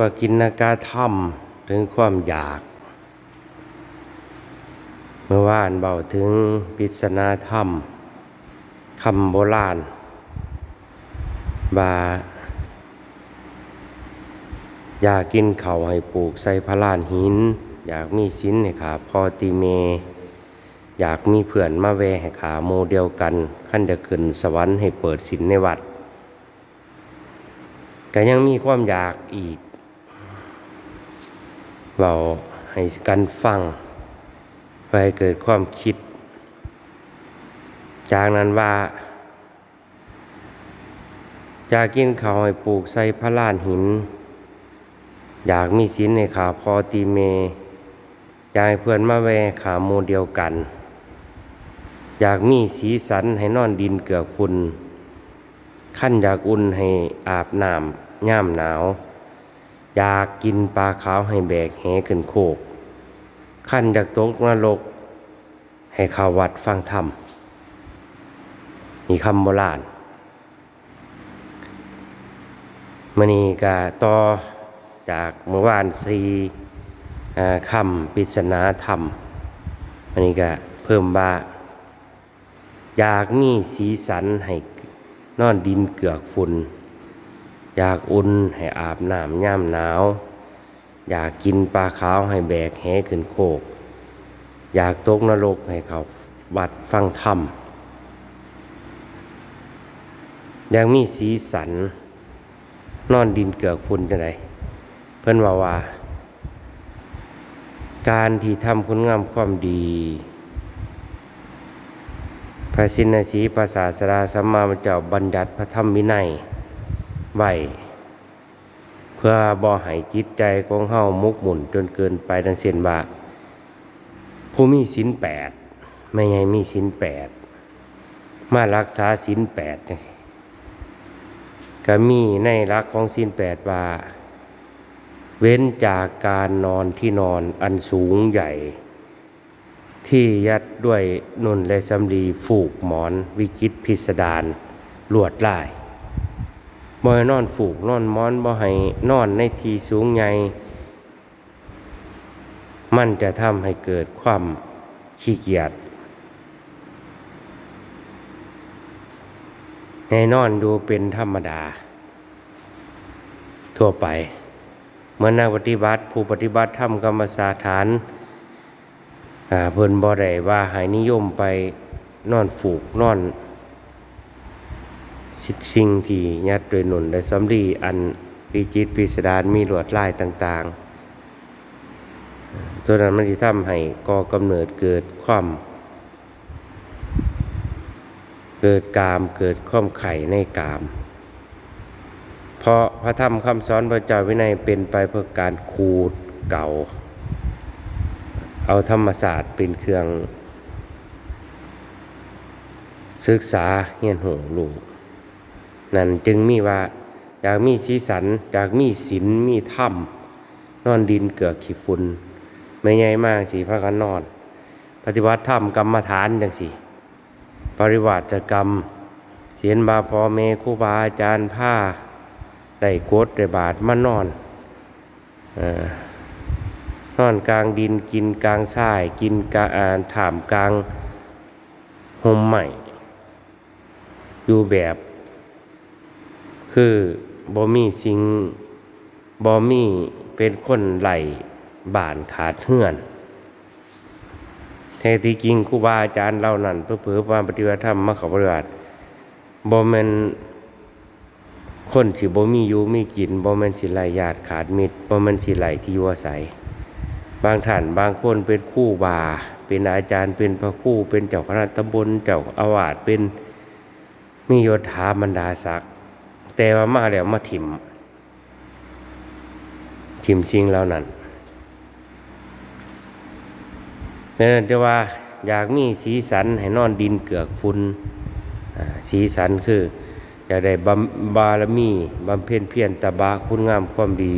ปกินนากาธรรมถึงความอยาก เมื่อวานเบาถึงปิศนาธรรมคำโบราณบาอยากกินเขาให้ปลูกใส่พระลานหิน อยากมีสินให้ขาพอติเม อยากมีเพื่อนมาแวให้ขาโมเดียวกัน ขั้นจะขึ้นสวรรค์ให้เปิดสินในวัดก็ยังมีความอยากอีก เราให้กันฟังไปเกิดความคิด จากนั้นว่าอยากกินเขาวให้ปลูกใส่พระลานหิน อยากมีสินในขาพอตีเม อยากให้เพื่อนมาแวขาโมเดียวกัน อยากมีสีสันให้นอนดินเกือกฝุ่นขั้นอยากอุ่นให้อาบน้ำย่ามหนาว อยากกินปลาขาวให้แบกแหขึ้นโคก ขั้นอยากตกนรก ให้เข้าวัดฟังธรรมมีคำโบราณมณีกาต่อจากเมื่อวานสีคำปริศนาธรรมมณีก็เพิ่มว่าอยากมีสีสันให้นอนดินเกือกฝุ่น อยากอุ่นให้อาบน้ำย่ามหนาว อยากกินปลาขาวให้แบกแหขึ้นโคก อยากตกนรกให้เขาวัดฟังธรรมอยากมีสีสัน นอนดินเกือกฝุ่นจังไดเพื่อนว่าว่า การที่ทำคุณงามความดีพระสินสีภาษาสราสัมมามเจ้าบัญญัติพระธรรมวินัย ไว้เพื่อบ่ให้จิตใจของเฮามุกหมุนจนเกินไปดังเช่นว่า ผู้มีศีลแปดไม่ไงมีศีลแปดมารักษาศีลแปดจังซี่ก็มีในรักของศีลแปดว่า เว้นจากการนอนที่นอนอันสูงใหญ่ ที่ยัดด้วยนุ่นและสำลีฝูกหมอนวิจิตพิสดารลวดลาย บ่ให้นอนฝูกนอนหมอนบ่ให้นอนในที่สูงใหญ่มันจะทำให้เกิดความขี้เกียจให้นอนดูเป็นธรรมดา ทั่วไป เมื่อนักปฏิบัติ ผู้ปฏิบัติทำกรรมสาฐานเพิ่นบ่ได้ว่าให้นิยมไปนอนฝูกนอน สิสิ่งที่ยัดโดยหนุนและสำลีอันปีจิตปีสดารมีลวดลายต่างๆ ตัวนั้นมันจะทำให้ก่อกำเนิดเกิดความ เกิดกามเกิดความไข่ในกาม เพราะพระธรรมคำสอนพระเจ้าวินัยเป็นไปเพื่อการขูดเก่า เอาธรรมศาสตร์เป็นเครื่อง ศึกษาเฮียนหูลูก นั่นจึงมีว่าอยากมีสีสันอยากมีศีลมีธรรมนอนดินเกือกขี้ฝุ่นไม่ใหญ่มากสิพากันนอน ปฏิบัติธรรมกรรมฐานจังสิปริวัติกรรมเสียนบาพอเมครูบาอาจารย์ผ้าได้กดได้บาทมานอนอนอนกลางดินกินกลางทรายกินกลางอ่านถามกลางห่มใหม่อยู่แบบ คือบ่มีสิ่งบ่มีเป็นคนไหลบานขาดเหือนแท้ที่จริงครูบาอาจารย์เหล่านั้นเพื่อเพื่อมาปฏิบัติธรรมมาเขาปฏิบัติบ่แม่นคนสิบ่มีอยู่มีกินบ่แม่นสิไหลญาติขาดมิตรบ่แม่นสิไหลที่อยู่อาศัย บางท่านบางคนเป็นคู่บาเป็นอาจารย์เป็นพระคู่เป็นเจ้าคณะตำบลเจ้าอาวาสเป็นมียศถาบรรดาศักดิ แต่ว่ามาแล้วมาถิ่มถิ่มสิ่งเหล่านั้นนั่นจะว่าอยากมีสีสันให้นอนดินเกือกฝุ่นสีสันคือ อยากได้บำบารมีบำเพ็ญเพียรตบะคุณงามความดี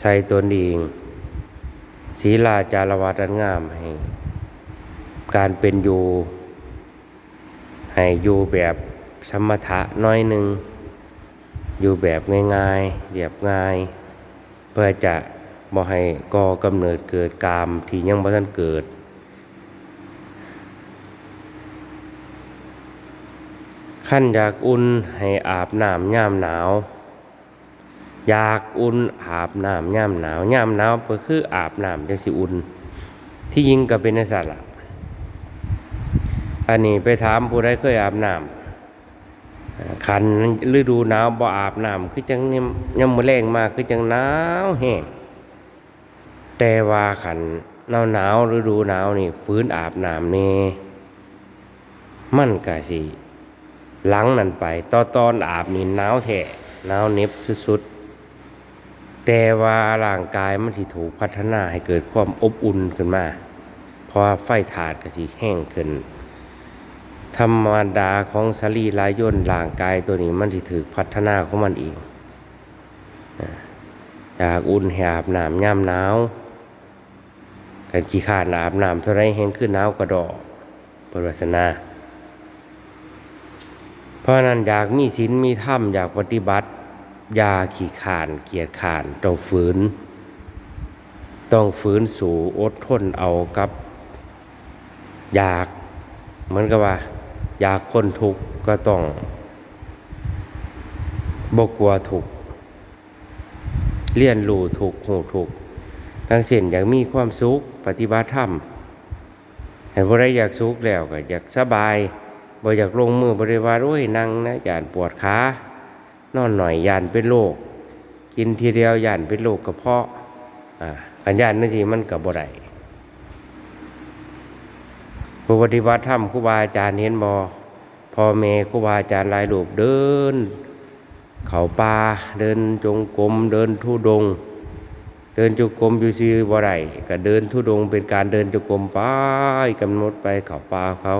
ใส่ตนเองศีลาจารวัตอันงามให้ การเป็นอยู่ ให้อยู่แบบสมถะน้อยหนึ่ง อยู่แบบง่ายๆเรียบง่าย เพื่อจะบ่ให้ก่อกำเนิดเกิดกามที่ยังบ่ทันเกิด ขั้นอยากอุ่นให้อาบน้ำย่ามหนาว อยากอุ่นอาบน้ำย่ามหนาวย่ามหนาวก็คืออาบน้ำจังสิอุ่น ที่ยิงก็เป็นสัตว์ละอันนี้ไปถามผู้ใดเคยอาบน้ำ ขันฤดูหนาวบ่อาบน้ำคือจังยำยำมือแรงมากคือจังหนาวแห้งแต่ว่าขันหนาวหนาวฤดูหนาวนี่ฟื้นอาบน้ำนี่มันกะสิหลังนั่นไปตอนตอนอาบนี่หนาวแท้หนาวเน็บสุดๆแต่ว่าร่างกายมันสิถูกพัฒนาให้เกิดความอบอุ่นขึ้นมา เพราะไฟถาดก็สิแห้งขึ้น ธรรมดาของสรีรายนร่างกายตัวนี้มันสิถูกพัฒนาของมันเองอยากอุ่นให้อาบน้ำย่ำหนาวกันขี้ขานอาบน้ำเท่าไรแห้งขึ้นหนาวกระดอกปรสนา เพราะนั้นอยากมีศีลมีธรรมอยากปฏิบัติยาขี่ขานเกียจขานต้องฝืน ต้องฝืนสู่อดทนเอากับ อยากเหมือนกับว่า อยากคนทุกข์ก็ต้องบกลัวทุกข์เรียนรู้ทุกข์หูทุกข์ทั้งสิ้นอยากมีความสุขปฏิบัติธรรมเห็นว่าไรอยากสุขแล้วก็อยากสบายบ่อยากลงมือบริวารโอ้ยนั่งนะยานปวดขานอนหน่อยยานเป็นโรคกินทีเดียวยานเป็นโรคกระเพาะอ่ากันยานนั่นสิมันกับบ่ได้ ผู้ปฏิบัติธรรมครูบาอาจารย์เห็นบ่พ่อแม่ครูบาอาจารย์ลายรูปเดิน เขาป่าเดินจงกรมเดินทุดง เดินจงกรมอยู่ซื่อบ่ได้ก็เดินทุดงเป็นการเดินจงกรมไปกำหนดไปเขาป่าเขา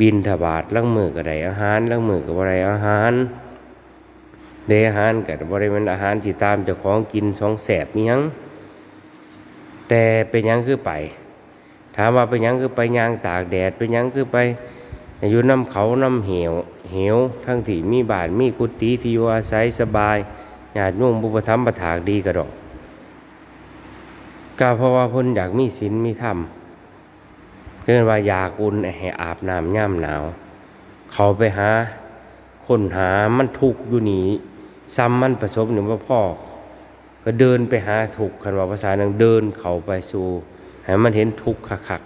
บินถบาทลังมือก็ได้อาหารลังมือก็บ่ได้อาหารเดอาหารก็บ่ได้เป็นอาหารที่ตามเจ้าของกินสองแสบมียังแต่เป็นยังคือไป ถามว่าเป็นหยังคือไปยางตากแดดเป็นหยังคือไปอยู่น้ำเขาน้ำเหวเหวทั้งที่มีบานมีกุฏิที่อยู่อาศัยสบายญาติโยมบุปถัมภ์ประถากดีกระดอกก็เพราะว่าพิ่นอยากมีศีลมีธรรมเรียกว่าอยากอุ่นให้อาบน้ำย่ำหนาว เขาไปหาคนหามันทุกอยู่หนีซ้ำมันประสบหนึ่งว่าพ่อ ก็เดินไปหาทุกคันว่าภาษาหนึ่งเดินเขาไปสู่ ให้มันเห็นทุกข์คัก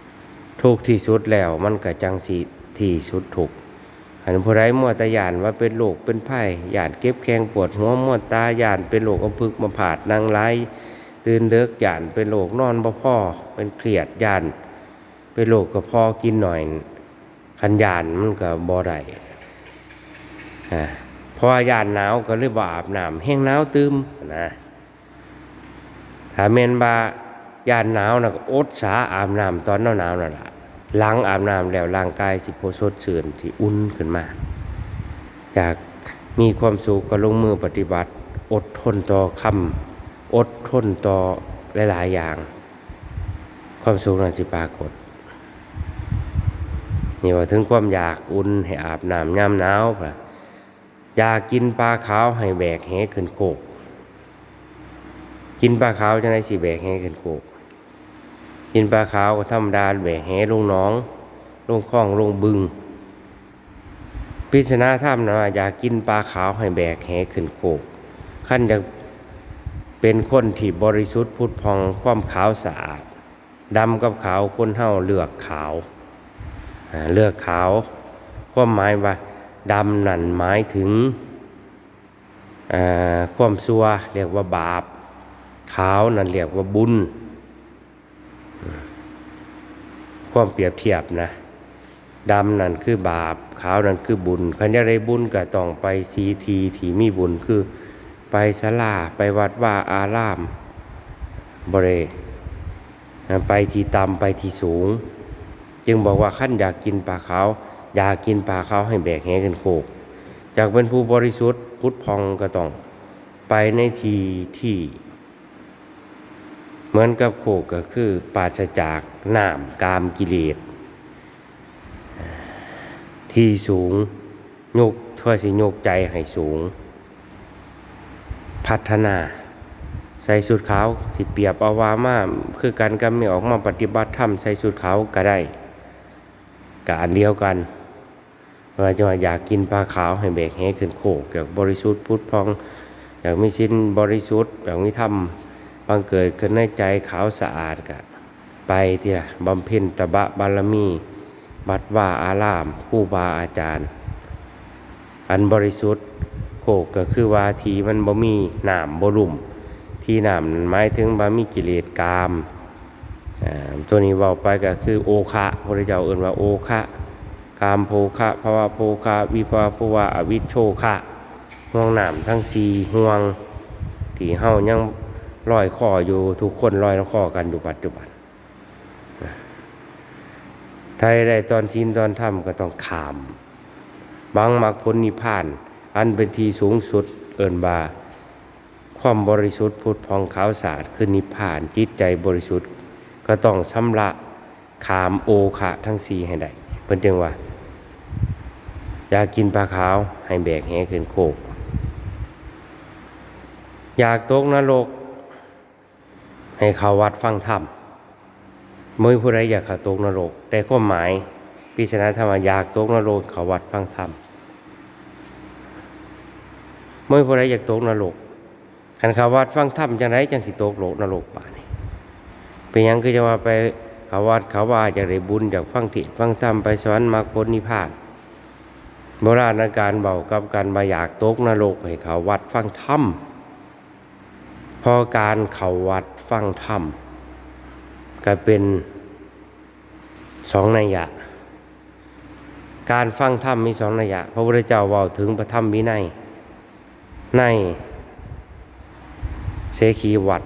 ๆทุกที่สุดแล้ว มันก็จังสีที่สุดทุกข์อันผู้ไรมัวตายานว่าเป็นโรคเป็นไผ่ยานเก็บแข้งปวดหัวมัวตายานเป็นโรคอมพึกมาผาดนางไร้ตื่นเลิกยานเป็นโรคนอนบ่พ่อเป็นเครียดยานไปโลกก็พอกินหน่อยคันยานมันก็บ่ได้อ่าเพราะว่ายานหนาวก็เลยบ่อาบน้ำแห้งหนาวตึมนะถ้าเมนบา ยานหนาวนะก็อดสาอาบน้ำตอนหนาวหนาวๆนั่นแหละหลังอาบน้ำแล้วร่างกายสิโพสดเชื่นที่อุ่นขึ้นมาอยากมีความสุขก็ลงมือปฏิบัติ อดทนต่อคำอดทนต่อหลาย ๆ อย่าง ความสุขนั้นสิปรากฏนี่ว่าถึงความอยากอุ่นให้อาบน้ำยามหนาวพะอยากกินปลาขาวให้แบกแหขึ้นโคก กินปลาขาวจะได้สิแบกแหขึ้นโคกกินปลาขาวก็ธรรมดาแบกแหลงน้องลงคลองลงบึง พิจารณาธรรมนะอยากกินปลาขาวให้แบกแหขึ้นโคกขั้นจะเป็นคนที่บริสุทธิ์พุทธพองความขาวสะอาดดำกับขาวคนเฮาเลือกขาวเลือกขาวความหมายว่าดำนั่นหมายถึงความซัวเรียกว่าบาป ขาวนั่นเรียกว่าบุญ ความเปรียบเทียบนะดำนั่นคือบาป ขาวนั่นคือบุญคันจะได้บุญก็ต้องไปสีทีที่มีบุญคือไปศาลาไปวัดว่าอารามบริไปที่ต่ำไปที่สูง จึงบอกว่าขั้นอยากกินปลาขาวอยากกินปลาขาวให้แบกแหกันโคกอยากเป็นผู้บริสุทธิ์พุทธพองก็ต้อง ไปในทีที่ เหมือนกับโคกก็คือปราศจากน้ำกามกิเลสที่สูงยกทั่วสิยกใจให้สูง พัฒนาใส่สูทขาวสิเปียบอาวามาคือกันก็ไม่ออกมาปฏิบัติธรรมใส่สูทขาวก็ได้กอันเดียวกันว่าจะาอยากกินปลาขาวให้แบกแหขึ้นโคกอยากบริสุทธิ์พุทธพองอยากมีชิ้นบริสุทธิ์อยากมีธรรม บังเกิดขึ้นในใจขาวสะอาดกะไปที่ละบำเพ็ญตบะบารมีบัดว่าอารามผู้บาอาจารย์ อันบริสุทธิ์โคกก็คือว่าทีมันบ่มีหน้ำบ่ลุ่ม ที่น้ำนั้นหมายถึงบ่มีกิเลสกามตัวนี้เว้าไปก็คือโอคะพระเจ้าเอื่นว่าโอคะกามโภคะภาวะโภคะวิภวะภวะอวิชโชคะห่วงน้ำทั้งสี่ห่วงที่เฮายัง ลอยคออยู่ทุกคนลอยคอกันอยู่ปัจจุบันถ้าได้ตอนชินตอนทำก็ต้องขามบางมรรคผลนิพพาน อันเป็นที่สูงสุดเอินบา ความบริสุทธิ์พุทธพองขาวสะอาดคือนิพพานจิตใจบริสุทธิ์ก็ต้องชำระขามโอคะทั้งสี่ให้ได้เพิ่นจึงว่าอยากกินปลาขาวให้แบกแหขึ้นโคก อยากตกนรก ให้เขาวัดฟังธรรมมื่อผู้ใดอยากเขาตกนรก แต่ความหมายพิจารณาธรรมอยากตกนรกเขาวัดฟังธรรมเมื่อผู้ใดอยากตกนรกขันเขาวัดฟังธรรมจังไรจังสิตกโลกนรกป่านี่เป็นยังคือจะว่าไปเขาวัดเขาว่าอยากได้บุญอยากฟังเทศฟังธรรมไปสวรรค์มรรคผลนิพพานโบราณการเบากับการบาอยากตกนรกให้เขาวัดฟังธรรม พอการเขาวัดฟังธรรมก็เป็นสองนัยยะ การฟังธรรมมีสองนัยยะ พระพุทธเจ้าว่าถึงพระธรรมวินัยในเสขีวัด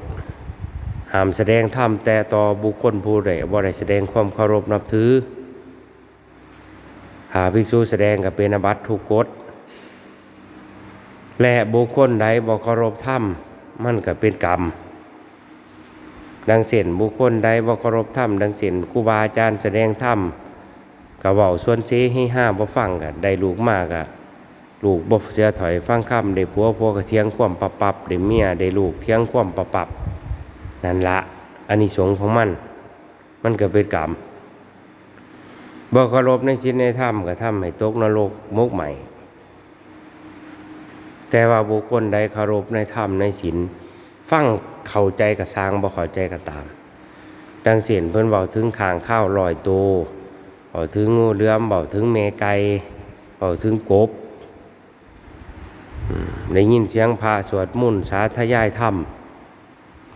หามแสดงธรรมแต่ต่อบุคคลผู้ใดบ่ได้แสดงความเคารพนับถือ หาภิกษุแสดงกับเป็นอบัตทุกกฎและบุคคลใดบ่เคารพธรรม มันก็เป็นกรรม ดังเส้นบุคคลใดบ่เคารพธรรมดังเส้นครูบาอาจารย์แสดงธรรมก็เว้าส่วนเสให้ห้าบ่ฟังก็ได้ลูกมากอะลูกบ่เสียถอยฟังคำได้ผัวผัวก็เที่ยงความปับปับได้เมียได้ลูกเที่ยงความปับปับนั่นละอันนี้สงของมัน มันก็เป็นกรรมบ่เคารพในศีลในธรรมก็ทำให้ตกนรกมุกใหม่ แต่ว่าบุคคลใดเคารพในธรรมในศีลฟังเข้าใจกับสร้างบ่เข้าใจก็ตาม ดังเสียนเพิ่นเบาถึงขางข้าวลอยโตเบาถึงงูเลือมเบาถึงเมไก่เบาถึงกบได้ยินเสียงพระสวดมุ่นสาธยายธรรม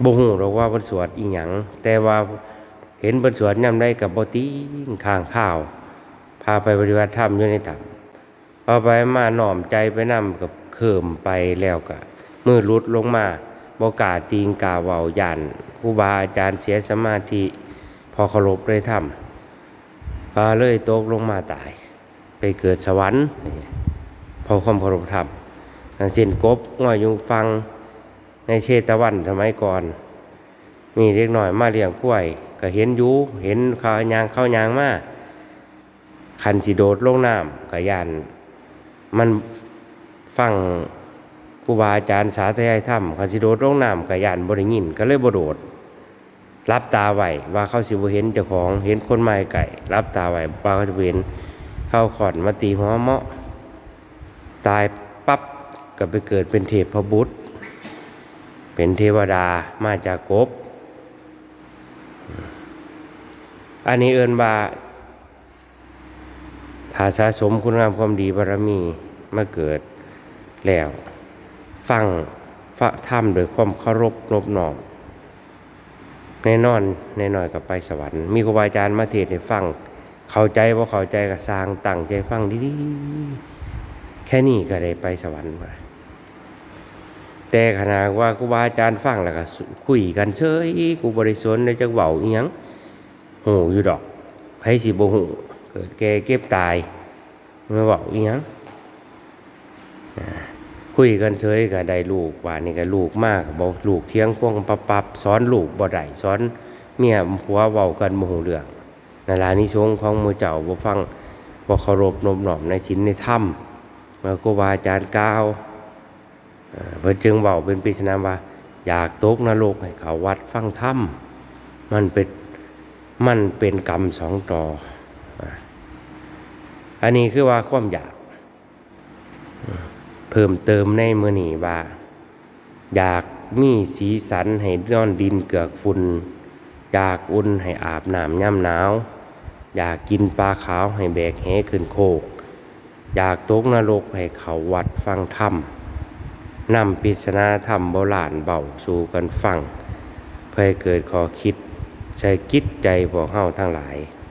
บ่ฮู้หรอกว่าเพิ่นสวดอีหยังแต่ว่าเห็นเพิ่นสวดย่ำได้กับบ่ติงข้างข้าว พาไปปฏิบัติธรรมอยู่ในถ้ำพอไปมาหน่อมใจไปนำกับ เขิมไปแล้วก็มือรุดลงมาบกาตีงกาเวายันครูบาอาจารย์เสียสมาธิ พอเคารพเลยทำพาเลยตกลงมาตาย ไปเกิดสวรรค์พอความเคารพธรรมทางเส้นกบง่อยยุงฟังในเชตวันสมัยก่อน มีเล็กหน่อยมาเลี้ยงกล้วย ก็เห็นยูเห็นเขาวยางข้าวยางมาคันสิโดดลงน้ำกะยานมัน ฟังครูบาอาจารย์สาธยายธรรมคันสิโดดลงน้ำกะยานบริยินก็เลยบโดดรับตาไหวว่าเขาสิบเห็นเจ้าของเห็นคนไม้ไก่ รับตาไหวว่าเขาจะเห็นเข้าขอนมาตีหัวเมาะ ตายปั๊บก็ไปเกิดเป็นเทพบุตร เป็นเทวดามาจากกบ อันนี้เอินว่าถ้าสะสมคุณงามความดีบารมีมาเกิด แล้ว ฟังฟะถ้ำโดยความเคารพนบนอบแน่นอนแน่นอนกับไปสวรรค์มีครูบาอาจารย์มาเทศให้ฟัง เข้าใจว่าเข้าใจกับสร้างตั้งใจฟังดีๆแค่นี้ก็ได้ไปสวรรค์มาแต่ขณะว่าครูบาอาจารย์ฟังแล้วก็คุยกันเฉยกูบริสุทธิ์ในจักเบาอีหยังหูอยู่ดอกใครสิบ่หูเกิดแก่เก็บตายมาบอกอีหยัง คุยกันเฉยก็ได้ลูกว่านี่ก็ลูกมากบอกลูกเที่ยงควงปับปับสอนลูกบ่ได้สอนเมียผัวเว้ากันโมโหเรื่องนาลานิสงของมือเจ้าบ่ฟังบ่เคารพนบน้อมในศีลในธรรมเมื่อครูบาอาจารย์กล่าวเพิ่นจึงเว้าเป็นปริศนาว่า อยากตกนรกให้เขาวัดฟังธรรมมันเป็นมันเป็นกรรมสองต่ออะอันนี้คือว่าความอยาก เพิ่มเติมในมือนีว่า อยากมีสีสันให้นอนดินเกือกฝุ่นอยากอุ่นให้อาบน้ำย่ำหนาว อยากกินปลาขาวให้แบกแหขึ้นโคก อยากตกนรกให้เขาวัดฟังธรรมนำปริศนาธรรมโบราณเบาสู่กันฟัง เพื่อเกิดขอคิดใช้คิดใจพวกเฮาทั้งหลาย